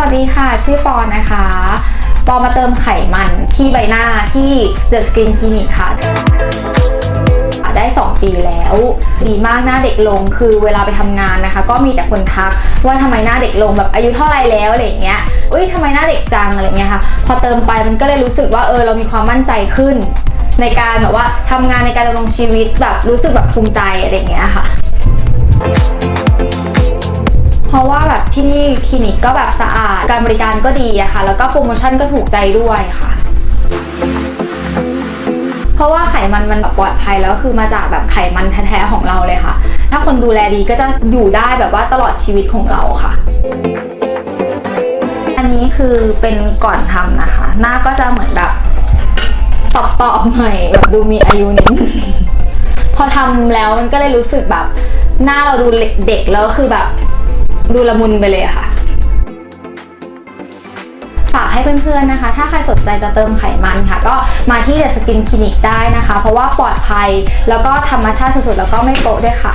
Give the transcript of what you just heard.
วัสดีค่ะ ชื่อปอนะคะ ปอมาเติมไขมันที่ใบหน้าที่ The Skin Clinic ค่ะ ได้ 2 ปีแล้ว ดีมากหน้าเด็กลงคือเวลาไปทำงานนะคะ ก็มีแต่คนทักว่าทำไมหน้าเด็กลงแบบอายุเท่าไรแล้วอะไรเงี้ยอุ้ยทำไมหน้าเด็กจังอะไรเงี้ยค่ะ พอเติมไปมันก็เลยรู้สึกว่าเออเรามีความมั่นใจขึ้น ในการแบบว่าทำงานในการดำรงชีวิตแบบรู้สึกแบบภูมิใจอะไรเงี้ยค่ะ เพราะว่า ที่นี่คลินิกก็แบบสะอาด การบริการก็ดีอะค่ะ แล้วก็โปรโมชั่นก็ถูกใจด้วยค่ะเพราะว่าไขมันมันแบบปลอดภัยแล้วคือมาจากแบบไขมันแท้ๆของเราเลยค่ะ ถ้าคนดูแลดีก็จะอยู่ได้แบบว่าตลอดชีวิตของเราค่ะ อันนี้คือเป็นก่อนทำนะคะ หน้าก็จะเหมือนแบบตอบๆหน่อยแบบดูมีอายุนิดนึงพอทำแล้วมันก็เลยรู้สึกแบบ หน้าเราดูเด็กแล้วคือแบบ ดูละมุนไปเลยค่ะ ฝากให้เพื่อนๆนะคะ ถ้าใครสนใจจะเติมไขมันค่ะ ก็มาที่เดสกินคลินิกได้นะคะ เพราะว่าปลอดภัยแล้วก็ธรรมชาติสุดๆ แล้วก็ไม่โป๊ะด้วยค่ะ